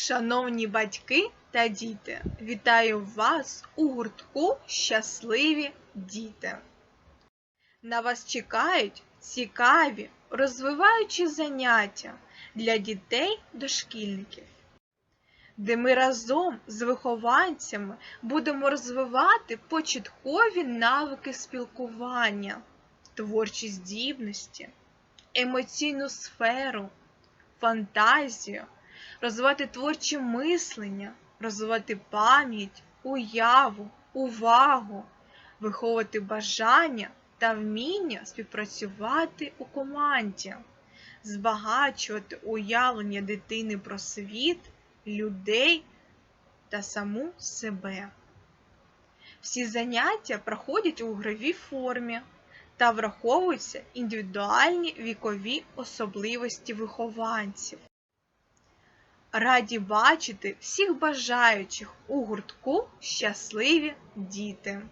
Шановні батьки та діти, вітаю вас у гуртку Щасливі діти. На вас чекають цікаві, розвиваючі заняття для дітей-дошкільників, де ми разом з вихованцями будемо розвивати початкові навики спілкування, творчі здібності, емоційну сферу, фантазію, розвивати творче мислення, розвивати пам'ять, уяву, увагу, виховувати бажання та вміння співпрацювати у команді, збагачувати уявлення дитини про світ, людей та саму себе. Всі заняття проходять у ігровій формі та враховуються індивідуальні вікові особливості вихованців. Раді бачити всіх бажаючих у гуртку щасливі діти.